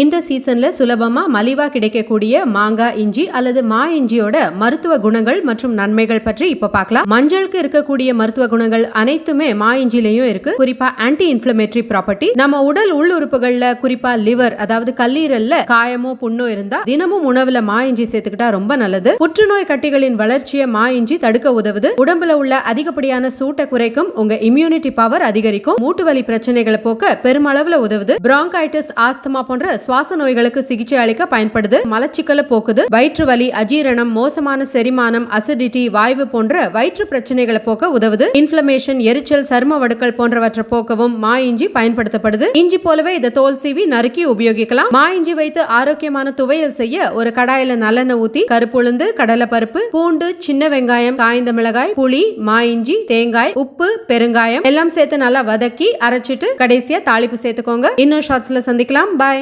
இந்த சீசன்ல சுலபமா மலிவா கிடைக்கக்கூடிய மாங்காய் இஞ்சி அல்லது மா இஞ்சியோட மருத்துவ குணங்கள் மற்றும் நன்மைகள் பற்றி இப்ப பார்க்கலாம். மஞ்சளுக்கு இருக்கக்கூடிய மருத்துவ குணங்கள் அனைத்துமே மா இஞ்சிலையும் இருக்கு. குறிப்பா ஆன்டி இன்ஃபிளமேட்டரி ப்ராப்பர்ட்டி நம்ம உடல் உள்ளுறுப்புகள்ல குறிப்பா லிவர் அதாவது கல்லீரல்ல காயமோ புண்ணோ இருந்தா தினமும் உணவுல மா இஞ்சி சேர்த்துக்கிட்டா ரொம்ப நல்லது. புற்றுநோய் கட்டிகளின் வளர்ச்சியை மா இஞ்சி தடுக்க உதவுது. உடம்புல உள்ள அதிகப்படியான சூட்டை குறைக்கும் உங்க இம்யூனிட்டி பவர் அதிகரிக்கும் மூட்டு வலி பிரச்சனைகளை போக்க பெருமளவுல உதவுது. பிராங்கைட்டிஸ் ஆஸ்துமா போன்ற சுவாச நோய்களுக்கு சிகிச்சை அளிக்க பயன்படுது. மலச்சிக்கலை போக்குது. வயிற்று வலி அஜீரணம் மோசமான செரிமானம் அசிடிட்டி வாய்வு போன்ற வயிற்று பிரச்சனைகளை போக்க உதவுது. இன்ஃபிளமேஷன் எரிச்சல் சரும வடுக்கள் போன்றவற்றை போக்கவும் மா இஞ்சி பயன்படுத்தப்படுது. இஞ்சி போலவே இதை தோல் சீவி நறுக்கி உபயோகிக்கலாம். மா இஞ்சி வைத்து ஆரோக்கியமான துவையல் செய்ய ஒரு கடாயில நல்லெண்ணெய் ஊத்தி கருப்புளுந்து கடலைப்பருப்பு பூண்டு சின்ன வெங்காயம் காய்ந்த மிளகாய் புளி மா இஞ்சி தேங்காய் உப்பு பெருங்காயம் எல்லாம் சேர்த்து நல்லா வதக்கி அரைச்சிட்டு கடைசியா தாளிப்பு சேர்த்துக்கோங்க. இன்னும் ஷார்ட்ஸ்ல சந்திக்கலாம். பாய்